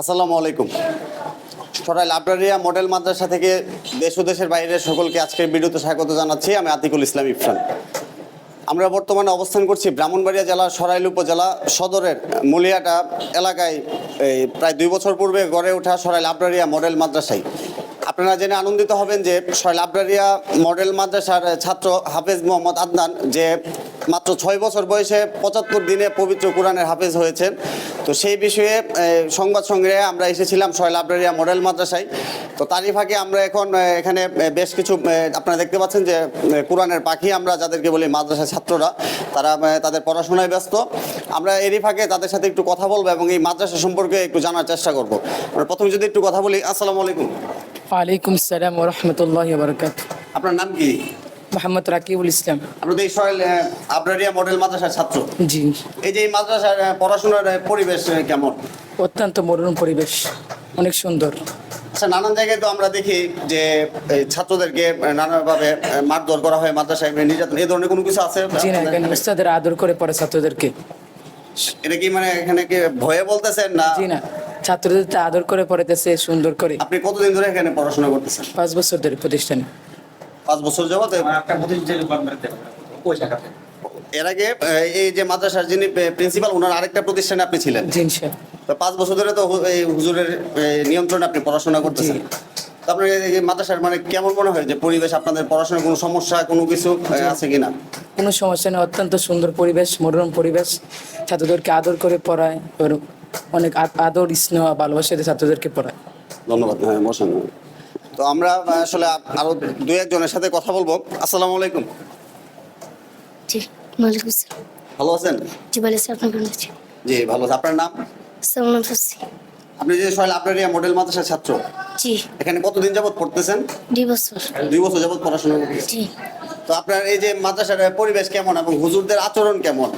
আসসালামু আলাইকুম। সরাই লাইব্রেরিয়া মডেল মাদ্রাসা থেকে দেশ ও দেশের বাইরে সকলকে আজকের ভিডিওতে স্বাগত জানাচ্ছি। আমি আতিকুল ইসলাম ইরফান আমরা বর্তমানে অবস্থান করছি ব্রাহ্মণবাড়িয়া জেলার সরাইল উপজেলা সদরের মুলিয়াটা এলাকায়, এই প্রায় দুই বছর পূর্বে গড়ে ওঠা সরাই লাইব্রেরিয়া মডেল মাদ্রাসায়। আপনারা জেনে আনন্দিত হবেন যে সরাই লাইব্রেরিয়া মডেল মাদ্রাসার ছাত্র হাফেজ মোহাম্মদ আদনান, যে মাত্র ছয় বছর বয়সে পঁচাত্তর দিনে পবিত্র কোরআনের হাফেজ হয়েছেন। তো সেই বিষয়ে সংবাদ সংগ্রহে আমরা এসেছিলাম ছয় লাইব্রেরিয়া মডেল মাদ্রাসায়। তো তারই ফাঁকে আমরা এখন এখানে বেশ কিছু আপনারা দেখতে পাচ্ছেন যে কোরআনের পাখি আমরা যাদেরকে বলি মাদ্রাসার ছাত্ররা তারা তাদের পড়াশোনায় ব্যস্ত। আমরা এরই ফাঁকে তাদের সাথে একটু কথা বলব এবং এই মাদ্রাসা সম্পর্কে একটু জানার চেষ্টা করব। আমরা প্রথমে যদি একটু কথা বলি আসসালামু আলাইকুম। ওয়ালাইকুম আসসালাম ওরহমতুল্লাহ বরকাত আপনার নাম কি? মোহাম্মদ রাকিবুল ইসলাম। আপনাদের এই সয়েল আবরারিয়া মডেল মাদ্রাসার ছাত্র। জি। এই যে এই মাদ্রাসার পড়াশোনার পরিবেশ কেমন? অত্যন্ত মনোরম পরিবেশ অনেক সুন্দর। আচ্ছা নানান জায়গায় তো আমরা দেখি যে ছাত্রদেরকে নানাভাবে মারধর করা হয় মাদ্রাসায় নির্যাতন এই ধরনের কোনো কিছু আছে? জি না এখানে উস্তাদের আদর করে পড়ে ছাত্রদেরকে। এটা কি মানে এখানে কি ভয়ে বলতেছেন না? জি না ছাত্রদেরকে আদর করে পড়াইতেছে সুন্দর করে। আপনি কতদিন ধরে এখানে পড়াশোনা করতেছেন? পাঁচ বছর ধরে প্রতিষ্ঠানে। পাঁচ বছর যাবত? এর আগে এই যে মাদ্রাসার যিনি প্রিন্সিপাল ওনার আরেকটা প্রতিষ্ঠানে আপনি ছিলেন? তো পাঁচ বছর ধরে তো এই হুজুরের নিয়ন্ত্রণে আপনি পড়াশোনা করতেছেন। জি। তো আপনার এই মাদ্রাসার মানে কেমন মনে হয় যে পরিবেশ আপনাদের পড়াশোনার কোনো সমস্যা কোনো কিছু আছে কিনা? কোনো সমস্যা নেই অত্যন্ত সুন্দর পরিবেশ মনোরম পরিবেশ। ছাত্রদেরকে আদর করে পড়ায় অনেক আদর স্নেহ ভালোবাসা ছাত্রদেরকে পড়ায়। ধন্যবাদ হ্যাঁ তো আমরা আসলে আরও দু একজনের সাথে কথা বলব। আসসালামু আলাইকুম। জি ওয়ালাইকুম আসসালাম। ভালো আছেন? জি ভালো আছি। আপনার কেমন আছি জি ভালো আছে। আপনার নাম? ফাসি আপনি যে সোহেল আপনারিয়া মডেল মাদ্রাসার ছাত্র জি। এখানে কতদিন যাবত পড়তেছেন? দুই বছর। দুই বছর যাবত পড়াশোনা করতেছেন। জি। তো আপনার এই যে মাদ্রাসার পরিবেশ কেমন এবং হুজুরদের আচরণ কেমন?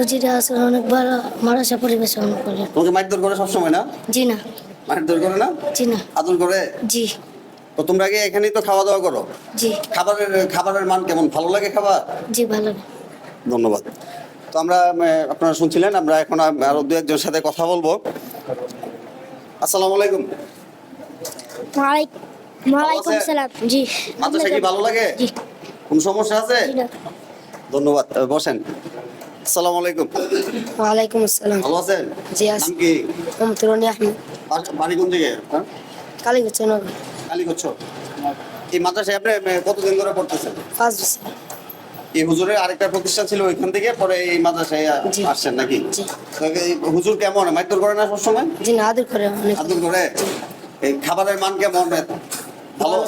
উজিরা আছে অনেক ভালো মারাসা পরিবেশ অনেক করে তোমাকে মারধর করে সবসময় না? জি না। মারধর করে না? জি না। আদর করে? জি। তো তোমরা কি এখানেই তো খাওয়া দাওয়া করো? জি। খাবারের খাবারের মান কেমন? ভালো লাগে খাবার? জি ভালো ধন্যবাদ। তো আমরা আপনারা শুনছিলেন আমরা এখন আরও দু একজনের সাথে কথা বলব। আসসালামু আলাইকুম। ওয়ালাইকুম? সালাম। জি মাদ্রাসা কি ভালো লাগে? জি। কোন সমস্যা আছে? ধন্যবাদ। বসেন। আসসালামু আলাইকুম। ওয়ালাইকুম আসসালাম। ভালো আছেন? জি, আছি। নাম কি? মমতুরনি আহমেদ। বাড়ি কোন দিকে? হ্যাঁ? কালীগঞ্জ নগর কালীগচ্ছ এই মাদ্রাসায় আপনি কতদিন ধরে পড়তেছেন? পাঁচ বছর। এই হুজুরের আরেকটা প্রতিষ্ঠান ছিল ওইখান থেকে পরে এই মাদ্রাসায় আসছেন নাকি? হুজুর কেমন? মাইতর করে না সবসময়? জি না আদর করে আদর করে? এই খাবারের মান কেমন? ভালো?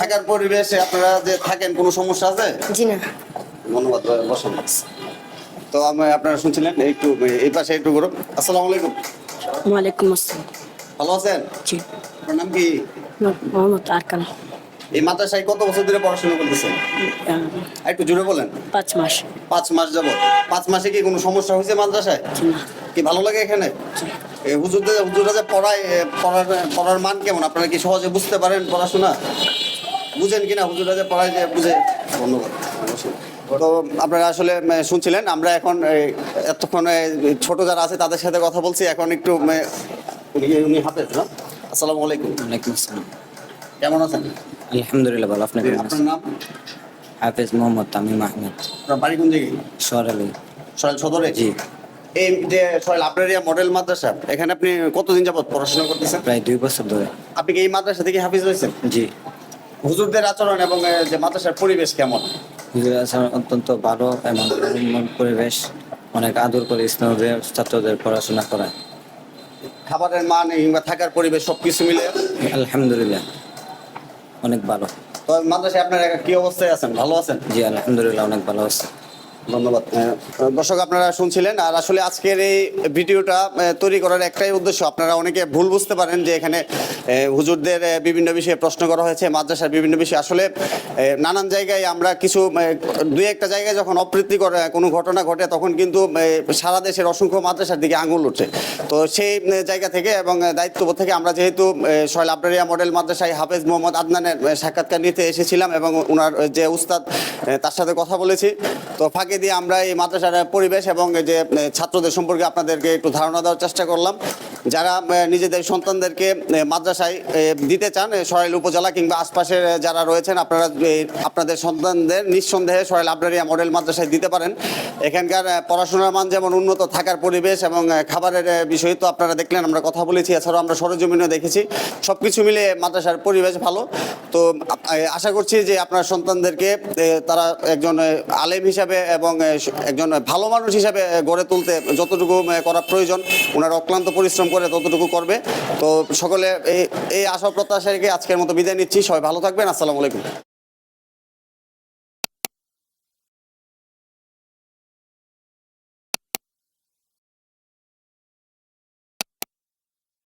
থাকার পরিবেশে আপনারা যে থাকেন কোনো সমস্যা আছে? জি না। ধন্যবাদ বসেন। তো আমি আপনারা শুনছিলেন একটু এই পাশে একটু করুন আসসালামু আলাইকুম। ওয়ালাইকুম আসসালাম। ভালো আছেন? জি। আপনার নাম কি? মোহাম্মদ আরকান এই মাদ্রাসায় কত বছর ধরে পড়াশোনা করতেছেন? একটু জুড়ে বলেন। পাঁচ মাস। পাঁচ মাস যাবত পাঁচ মাসে কি কোনো সমস্যা হয়েছে মাদ্রাসায়? কি ভালো লাগে এখানে? এই হুজুরদের হুজুরা যে পড়ায় পড়ার পড়ার মান কেমন? আপনারা কি সহজে বুঝতে পারেন পড়াশোনা? বুঝেন কিনা হুজুরা যে পড়ায় যে বুঝে? ধন্যবাদ। তো আপনারা আসলে শুনছিলেন আমরা এখন এতক্ষণ ছোট যারা আছে তাদের সাথে কথা বলছি এখন একটু উনি হাফেজ না? আসসালামু আলাইকুম। ওয়ালাইকুম আসসালাম। কেমন আছেন? আলহামদুলিল্লাহ ভালো আপনি কেমন আছেন নাম? হাফেজ মোহাম্মদ তামিম আহমেদ। আপনার বাড়ি কোন জায়গায়? সরালি সরাইল সদরে? জি। এই যে আপনারিয়া মডেল মাদ্রাসা এখানে আপনি কতদিন যাবত পড়াশোনা করতেছেন? প্রায় দুই বছর ধরে। আপনি কি এই মাদ্রাসা থেকে হাফিজ হয়েছেন? জি। হুজুরদের আচরণ এবং যে মাদ্রাসার পরিবেশ কেমন? হুজুর আছেন অত্যন্ত ভালো এবং পরিবেশ অনেক আদর করে স্নেহদের ছাত্রদের পড়াশোনা করায়। খাবারের মান কিংবা থাকার পরিবেশ সবকিছু মিলে আলহামদুলিল্লাহ। অনেক ভালো। তো মাদ্রাসায় আপনার কি অবস্থায় আছেন? ভালো আছেন? জি আলহামদুলিল্লাহ অনেক ভালো আছে। ধন্যবাদ। দর্শক, আপনারা শুনছিলেন, আর আসলে আজকের এই ভিডিওটা তৈরি করার একটাই উদ্দেশ্য, আপনারা অনেকে ভুল বুঝতে পারেন যে এখানে হুজুরদের বিভিন্ন বিষয়ে প্রশ্ন করা হয়েছে, মাদ্রাসার বিভিন্ন বিষয়ে। আসলে নানান জায়গায় আমরা কিছু দুই একটা জায়গায় যখন অপ্রীতিকর কোনো ঘটনা ঘটে, তখন কিন্তু সারা দেশের অসংখ্য মাদ্রাসার দিকে আঙুল উঠে। তো সেই জায়গা থেকে এবং দায়িত্ববোধ থেকে আমরা যেহেতু সয়েল আবরারিয়া মডেল মাদ্রাসায় হাফেজ মোহাম্মদ আদনানের সাক্ষাৎকার নিতে এসেছিলাম এবং ওনার যে উস্তাদ তার সাথে কথা বলেছি। তো ফাঁকে দিয়ে আমরা এই মাদ্রাসার পরিবেশ এবং যে ছাত্রদের সম্পর্কে আপনাদেরকে একটু ধারণা দেওয়ার চেষ্টা করলাম। যারা নিজেদের সন্তানদেরকে মাদ্রাসায় দিতে চান সরাইল উপজেলা কিংবা আশপাশের যারা রয়েছেন, আপনারা আপনাদের সন্তানদের নিঃসন্দেহে সরাইল আবরারিয়া মডেল মাদ্রাসায় দিতে পারেন। এখানকার পড়াশোনার মান যেমন উন্নত থাকার পরিবেশ এবং খাবারের বিষয় তো আপনারা দেখলেন, আমরা কথা বলেছি, এছাড়াও আমরা সরজমিনে দেখেছি। সব কিছু মিলে মাদ্রাসার পরিবেশ ভালো। তো আশা করছি যে আপনার সন্তানদেরকে তারা একজন আলেম হিসাবে এবং একজন ভালো মানুষ হিসাবে গড়ে তুলতে যতটুকু করা প্রয়োজন, ওনার অক্লান্ত পরিশ্রম করে ততটুকু করবে। তো সকলে এই আশা প্রত্যাশা রেখে আজকের মতো বিদায় নিচ্ছি। সবাই ভালো থাকবেন। আসসালামু আলাইকুম।